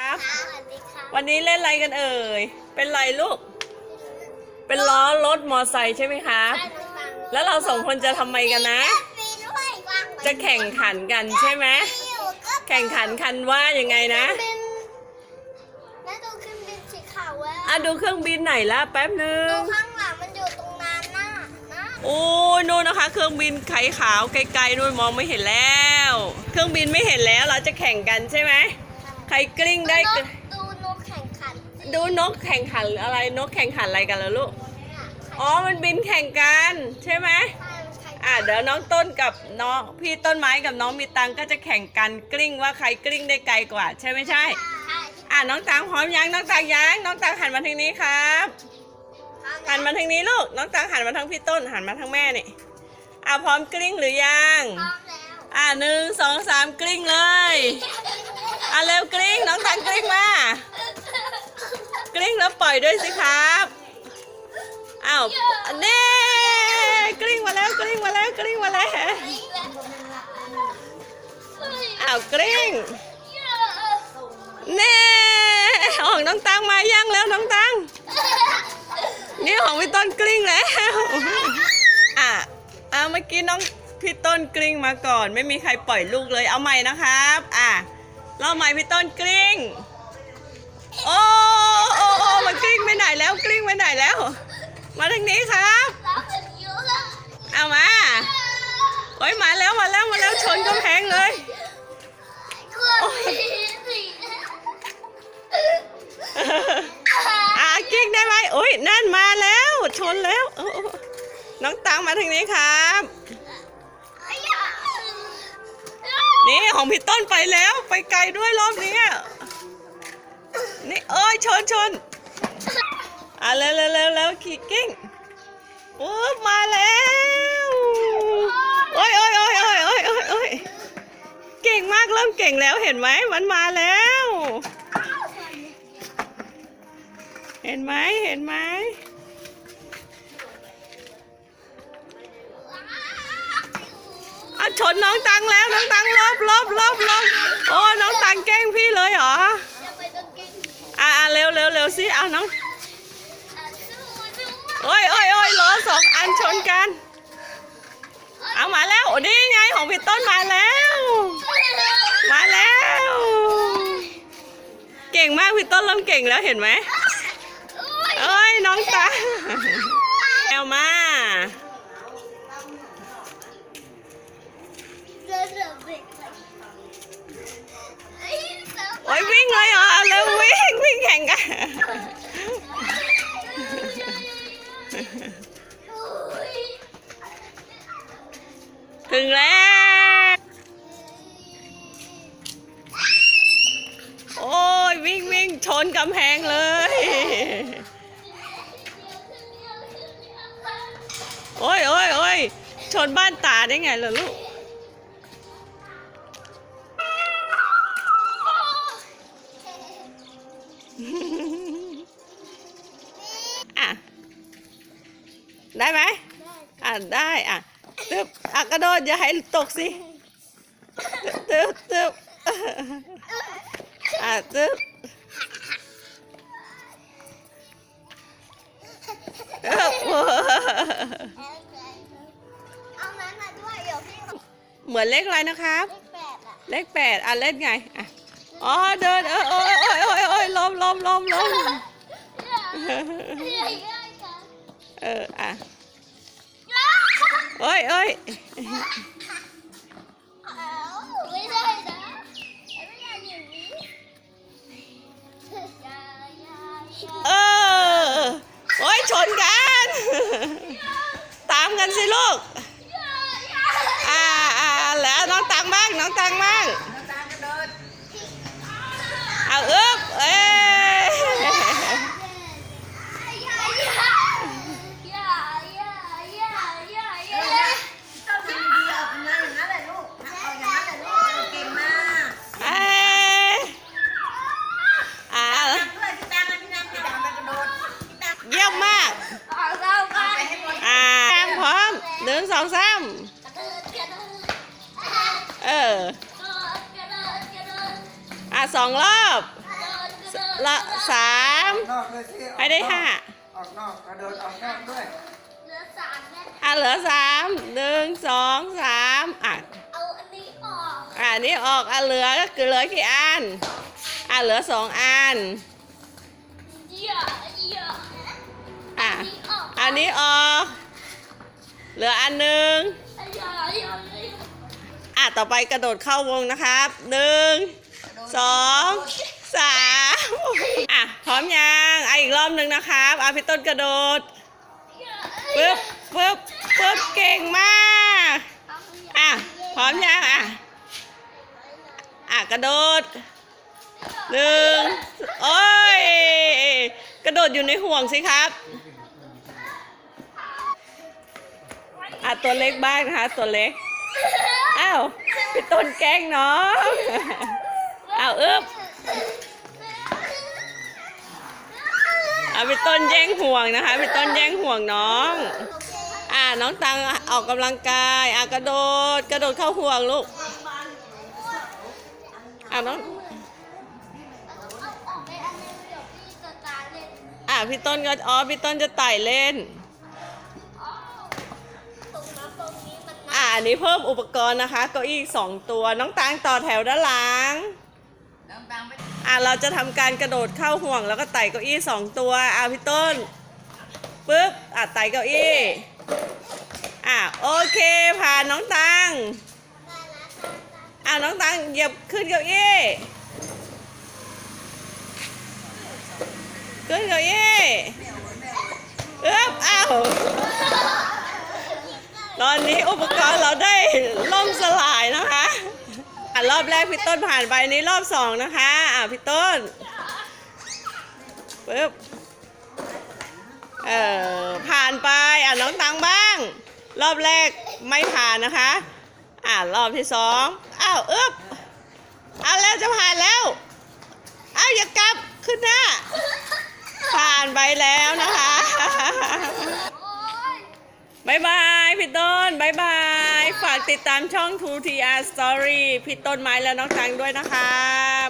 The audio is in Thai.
ครับสวัสดีค่ะวันนี้เล่นอะไรกันเอ่ย เป็นไรลูก เป็นล้อรถมอไซค์ใช่ไหมครับใช่น้องฟังแล้วเราสองคนจะทำไมกันนะปีด้วยฟังจะแข่งขันกันใช่ไหมอยู่ก็แข่งขันคันว่ายังไงนะเป็นแล้วดูขึ้นเป็นสีขาวแล้วอะดูเครื่องบินไหนละแป๊บนึดูงข้างหลังมันอยู่ตรงนั้นน่ะนะโอ้ยนู่นนะคะ เครื่องบินไขขาวไกลๆนู่นมองไม่เห็นแล้ว เครื่องบินไม่เห็นแล้วเราจะแข่งกันใช่ไหมใครกลิ้งได้ นกดูนกแข่งขันสิดูนกแข่งขันหรืออะไรนกแข่งขันอะไรกันล่ะลูก เนี่ยอ๋อ มันบินแข่งกัน ใช่ไหมใช่มันแข่งอะเดี๋ยวน้องต้นกับน้องพี่ต้นไม้กับน้องมีตังก็จะแข่งกันกลิ้งว่าใครกลิ้งได้ไกลกว่า ใช่ไม่ใช่ ใช่อะน้องตังพร้อมยังน้องตังยังน้องตังหันมาทางนี้ครับหันมาทางนี้ลูกน้องตังหันมาทางพี่ต้นหันมาทางแม่นี่อะพร้อมกลิ้งหรือยัง พร้อมแล้ว อะหนึ่งสองสามกลิ้งเลย อะเร็วกลิ้งน้องตังกลิ้งมากลิ้งแล้วปล่อยด้วยสิครับอ้าวเน่กลิ้งมาแล้วกลิ้งมาแล้วกลิ้งมาแล้วอ้าวกริ้งแน่ของน้องตังมายังแล้วน้องตังนี่ของพี่ต้นกลิ้งแล้วอะอะเมื่อกี้น้องพี่ต้นกลิ้งมาก่อน ไม่มีใครปล่อยลูกเลยเอาใหม่นะครับ อะ เราใหม่พี่ต้นกลิ้ง โอ้โอ้โอ้มันกลิ้งไปไหนแล้วกลิ้งไปไหนแล้ว มาทางนี้ครับเอามาโอ้ยมาแล้วมาแล้วมาแล้วชนกำแพงเลยเครื่องบินสิอะกิ๊กได้ไหมโอ้ยนั่นมาแล้วชนแล้ว น้องตังมาทางนี้ครับ นี่ของพี่ต้นไปแล้ว ไปไกลด้วยรอบนี้นี่เอ้ยชนชนอะเร็วเร็วเร็วเร็วขี่กิ้งปุ๊บมาแล้วโอ้ยโอ้ยโอ้ยโอ้ยโอ้ยโอ้ยโอ้ยเก่งมากเริ่มเก่งแล้วเห็นไหมมันมาแล้ว เห็นไหมเห็นไหม ชนน้องตังแล้วน้องตังลบลบลบลบโอ้น้องตังแกล้งพี่เลยเหรออะอะเร็วเร็วเร็วสิเอาน้องโอ้ยโอ้ยโอ้ยล้อสองอันชนกัน เอามาแล้วนี่ไงของพี่ต้นมาแล้ว มาแล้ว เก่งมากพี่ต้นเริ่มเก่งแล้วเห็นไหมเอ้ยน้องตาแอวมาโงแข่งกันถึงแล้ว โอ้ยวิ่งวิ่งชนกำแพงเลย โอ้ยโอ้ยโอ้ยชนบ้านตาได้ไงล่ะลูก อะ ได้ไหมอะ ได้อะตึบอะกระโดดอย่าให้ตกสิตึบตึบอะตึบตึบเอานั้นมาด้วยเดี๋ยวพี่เหมือนเลขอะไรนะครับ เลขแปดอะ เลขแปดอะเล่นไง อะ อ๋อ เดินเออโอ้ยโอ้ยโอ้ยโอ้ยล้มล้มล้มล้ม เออ อะโอ้ยโอ้ย อออะสองรอบเสามนอกเลยสิออกให้ได้นอกห้าออกนอกกระโดดออกนอกด้วยเหลือสามแล้วอะเหลือสามหนึ่งสองสามอะเอาอันนี้ออกอะนี่ออกอะเหลือก็คือเหลือกี่อันอะเหลือสองอันเยอะเยอะอะอันนี้ออกอันนี้ออก เหลืออันหนึ่ง ต่อไปกระโดดเข้าวงนะครับหนึ่งสองสามอะพร้อมยังอะอีกรอบหนึ่งนะครับอะพี่ต้นกระโดดปึ๊บปึ๊บปึ๊บเก่งมากอะพร้อมยังอะอะกระโดดหนึ่งโอ้ยกระโดดอยู่ในห่วงสิครับอะตัวเล็กบ้างนะคะตัวเล็ก พี่ต้นแกล้งน้องเอาอึบเอาพี่ต้นแย่งห่วงนะคะพี่ต้นแย่งห่วงน้อง อ่าน้องตังออกกำลังกายอ่ากระโดดกระโดดเข้าห่วงลูกอ่าน้องพี่จะตาเล่นอ่าพี่ต้นก็อ๋อพี่ต้นจะไต่เล่น อ่าอันนี้เพิ่มอุปกรณ์นะคะเก้าอี้อีกสองตัวน้องตังต่อแถวด้านหลังอะเราจะทำการกระโดดเข้าห่วง แล้วก็ไต่เก้าอี้สองตัวอะพี่ต้นปึ๊บอะไต่เก้าอี้อะโอเคผ่านน้องตังอะน้องตังเหยียบขึ้นเก้าอี้ขึ้นเก้าอี้อึ๊บอ้าว ตอนนี้อุปกรณ์เราได้ล่มสลายนะคะอะรอบแรกพี่ต้นผ่านไปนี้รอบสองนะคะอะพี่ต้นปึ๊บเออผ่านไปอะน้องตังบ้าง รอบแรกไม่ผ่านนะคะ อะรอบที่สองอ้าวอึ๊บเอาแล้วจะผ่านแล้วอ้าวอย่ากลับขึ้นน้า บายบายพี่ต้นบายบาย ฝากติดตามช่อง 2TR Story พี่ต้นไม้และน้องตังด้วยนะครับ